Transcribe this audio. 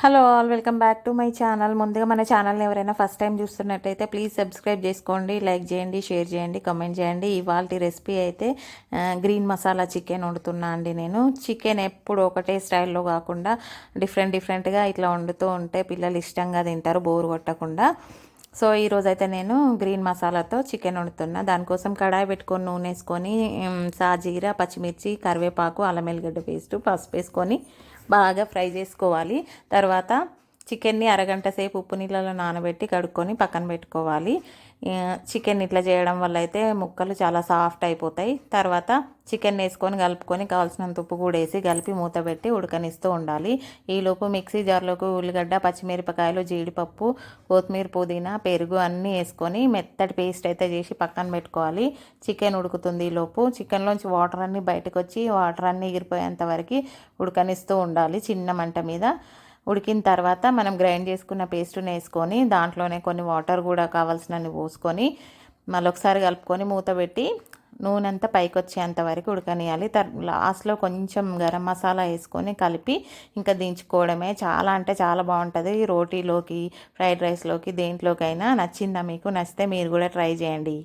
Hello all welcome back to my channel ముందుగా మన ఛానల్ని ఎవరైనా ఫస్ట్ టైం చూస్తున్నట్టయితే ప్లీజ్ సబ్స్క్రైబ్ చేసుకోండి లైక్ చేయండి షేర్ చేయండి కామెంట్ చేయండి. ఇవాళ రెసిపీ అయితే గ్రీన్ మసాలా చికెన్ వండుతున్నా అండి నేను. చికెన్ ఎప్పుడు ఒకటే స్టైల్లో కాకుండా డిఫరెంట్ డిఫరెంట్గా ఇట్లా వండుతూ ఉంటే పిల్లలు ఇష్టంగా తింటారు బోరు కొట్టకుండా. సో ఈరోజైతే నేను గ్రీన్ మసాలాతో చికెన్ వండుతున్నా. దానికోసం కడాయి పెట్టుకొని నూనె వేసుకొని సాజీర పచ్చిమిర్చి కరివేపాకు అల్లం ఎల్లిగడ్డ పేస్ట్ పసుపు వేసుకొని బాగా ఫ్రై చేసుకోవాలి. తర్వాత చికెన్ని అరగంట సేపు ఉప్పు నీళ్ళలో నానబెట్టి కడుక్కొని పక్కన పెట్టుకోవాలి. చికెన్ ఇట్లా చేయడం వల్ల అయితే ముక్కలు చాలా సాఫ్ట్ అయిపోతాయి. తర్వాత చికెన్ వేసుకొని కలుపుకొని కావాల్సినంత ఉప్పు కూడా వేసి కలిపి మూత పెట్టి ఉడకనిస్తూ ఉండాలి. ఈలోపు మిక్సీ జార్లోకి ఉల్లిగడ్డ పచ్చిమిరపకాయలు జీడిపప్పు కొత్తిమీర పుదీనా పెరుగు అన్నీ వేసుకొని మెత్తటి పేస్ట్ అయితే చేసి పక్కన పెట్టుకోవాలి. చికెన్ ఉడుకుతుంది ఈలోపు చికెన్లోంచి వాటర్ అన్నీ బయటకు వచ్చి వాటర్ అన్నీ ఎగిరిపోయేంత వరకు ఉడకనిస్తూ ఉండాలి చిన్న మంట మీద. ఉడికిన తర్వాత మనం గ్రైండ్ చేసుకున్న పేస్ట్ని వేసుకొని దాంట్లోనే కొన్ని వాటర్ కూడా కావాల్సినన్ని పోసుకొని మళ్ళీ ఒకసారి కలుపుకొని మూత పెట్టి నూనె అంతా పైకి వచ్చేంత వరకు ఉడకనియాలి. తర్ లాస్ట్లో కొంచెం గరం మసాలా వేసుకొని కలిపి ఇంకా దించుకోవడమే. చాలా అంటే చాలా బాగుంటుంది. రోటీలోకి ఫ్రైడ్ రైస్లోకి దేంట్లోకైనా నచ్చిందా మీకు? నచ్చితే మీరు కూడా ట్రై చేయండి.